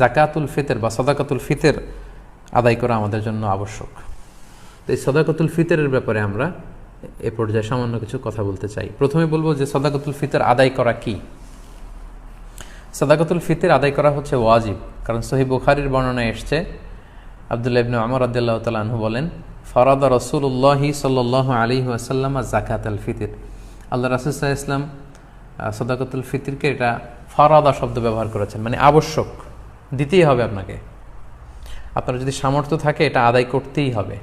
জাকাতুল ফিতের বা সদাকাতুল ফিতের আদায় করা আমাদের জন্য আবশ্যক। তো এই সদাকাতুল ফিতরের ব্যাপারে আমরা এ পর্যায়ে সামান্য কিছু কথা বলতে চাই। প্রথমে বলব যে সদাকাতুল ফিতর আদায় করা কি? সদাকাতুল ফিতর আদায় করা হচ্ছে ওয়াজিব। কারণ সহি বুখারির বর্ণনায় এসছে, আবদুল্লাহ ইবনু আমর আদুল্লাহ তালু বলেন, ফরাদা রসুল্লাহি সাল্লাহ আলী আসাল্লাম জাকাত আল ফিতির। আল্লাহ রাসুল্লাহ ইসলাম সদাকতুল ফিতিরকে এটা ফরাদা শব্দ ব্যবহার করেছেন মানে আবশ্যক। দিতেই হবে আপনাকে। আপনার যদি সামর্থ্য থাকে, এটা আদায় করতেই হবে।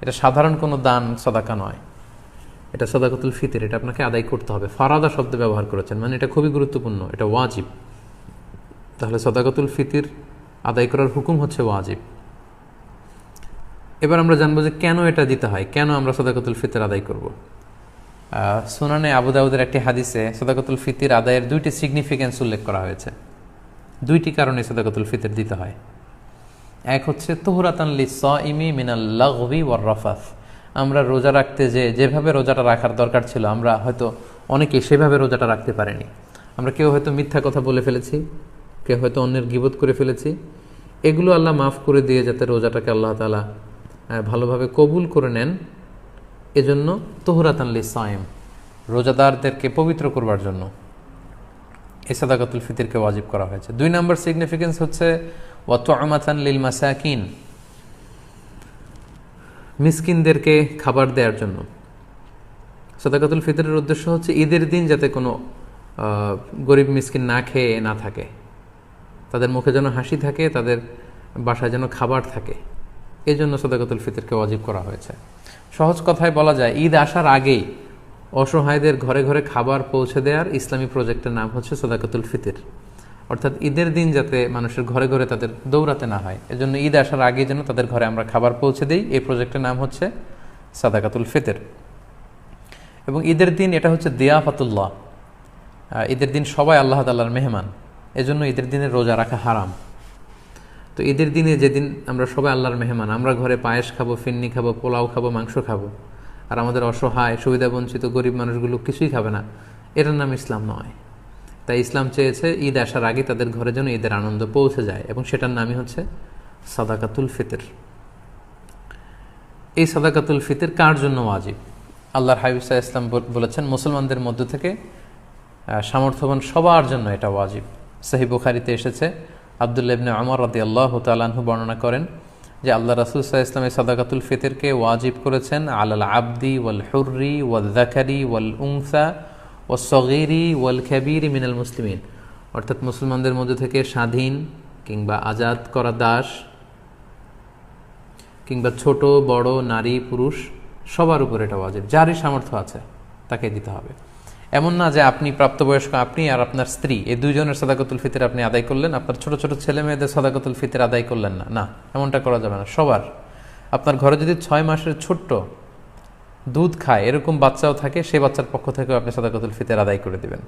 এটা সাধারণ কোনো দান, সদাকা নয়। এটা সদাকতুল ফিতির, এটা আপনাকে আদায় করতে হবে। ফারাদা শব্দ ব্যবহার করেছেন মানে এটা খুবই গুরুত্বপূর্ণ, এটা ওয়াজিব। তাহলে সদাকতুল ফিতির আদায় করার হুকুম হচ্ছে ওয়াজিব। এবার আমরা জানব যে কেন এটা দিতে হয়, কেন আমরা সদাকতুল ফিতর আদায় করব। সোনানে আবু দাউদের একটি হাদিসে সদাকতুল ফিতির আদায়ের দুইটি সিগনিফিক্যান্স উল্লেখ করা হয়েছে। দুইটি কারণে সদাকতুল ফিতর দিতে হয়। এক হচ্ছে, তোহরাতান লি স ইমি মিনাল্লাগবি ওয়ার রফাফ আমরা রোজা রাখতে যে, যেভাবে রোজাটা রাখার দরকার ছিল, আমরা হয়তো অনেকে সেভাবে রোজাটা রাখতে পারেনি। আমরা কেউ হয়তো মিথ্যা কথা বলে ফেলেছি, কেউ হয়তো অন্যের গিবোধ করে ফেলেছি। এগুলো আল্লাহ মাফ করে দিয়ে যাতে রোজাটাকে আল্লাহ তালা ভালোভাবে কবুল করে নেন। এজন্য তোহরাতানলি সায়েম রোজাদারদেরকে পবিত্র করবার জন্য। এই সাদাকাতুল ফিতিরকে ওয়াজিব করা হয়েছে। দুই নম্বর সিগনিফিকেন্স হচ্ছে ওয়াতান লিল মাসাকিন মিসকিনদেরকে খাবার দেওয়ার জন্য। সাদাকাতুল ফিতরের উদ্দেশ্য হচ্ছে ঈদের দিন যাতে কোনো গরিব মিসকিন না খেয়ে না থাকে। তাদের মুখে যেন হাসি থাকে, তাদের বাসায় যেন খাবার থাকে। এই জন্য সদাকতুল ফিতরকে অজীব করা হয়েছে। সহজ কথায় বলা যায়, ঈদ আসার আগেই অসহায়দের ঘরে ঘরে খাবার পৌঁছে দেওয়ার ইসলামী প্রজেক্টের নাম হচ্ছে সদাকতুল ফিতর। অর্থাৎ ঈদের দিন যাতে মানুষের ঘরে ঘরে তাদের দৌড়াতে না হয়, এজন্য ঈদ আসার আগে যেন তাদের ঘরে আমরা খাবার পৌঁছে দিই, এই প্রজেক্টের নাম হচ্ছে সাদাকাতুল ফিতর। এবং ঈদের দিন এটা হচ্ছে দিয়াফাতুল্লাহ। ঈদের দিন সবাই আল্লাহ তাল্লাহর মেহমান, এজন্য ঈদের দিনে রোজা রাখা হারাম। তো ঈদের দিনে যেদিন আমরা সবাই আল্লাহর মেহমান, আমরা ঘরে পায়েস খাব ফিন্নি খাব, পোলাও খাব, মাংস খাব আর আমাদের অসহায় সুবিধা বঞ্চিত গরিব মানুষগুলো কিছুই খাবে না। এটার নাম ইসলাম নয়। তাই ইসলাম চেয়েছে ঈদ আসার আগে তাদের ঘরে যেন ঈদের আনন্দ পৌঁছে যায় এবং সেটার নামই হচ্ছে সাদাকাতুল ফিতর। এই সাদাকাতুল ফিতর কার জন্য ওয়াজিব? আল্লাহর হাবিবসা ইসলাম বলেছেন, মুসলমানদের মধ্য থেকে সামর্থ্যবান সবার জন্য এটা ওয়াজিব। সাহি বুখারিতে এসেছে আবদুল্লা আমর রাদি আল্লাহ তালাহু বর্ণনা করেন যে আল্লাহ রাসুল সাহা ইসলামের সাদাকাতুল ফিতরকে ওয়াজিব করেছেন, আলাল আবদি ওয়াল হুর্রি ওয়াল জাকারি ওয়াল উংসা ও সগিরি ওয়াল খ্যাবিরি মিনাল মুসলিমিন। অর্থাৎ মুসলমানদের মধ্যে থেকে স্বাধীন কিংবা আজাদ করা দাস কিংবা ছোট, বড়, নারী, পুরুষ, সবার উপর এটা ওয়াজিব। যারই সামর্থ্য আছে তাকে দিতে হবে। এমন না যে আপনি প্রাপ্তবয়স্ক, আপনি আর আপনার স্ত্রী, এই দুইজনের সদাকতুল ফিতর আপনি আদায় করলেন, আপনার ছোট ছোট ছেলে মেয়েদের সদাকতুল ফিতর আদায় করলেন না। না, এমনটা করা যাবে না। সবার। আপনার ঘরে যদি ছয় মাসের ছোট্ট দুধ খায়, এরকম বাচ্চাও থাকে, সেই বাচ্চার পক্ষ থেকেও আপনি সদাকতুল ফিতর আদায় করে দেবেন।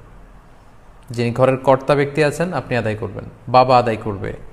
যিনি ঘরের কর্তা ব্যক্তি আছেন, আপনি আদায় করবেন। বাবা আদায় করবে।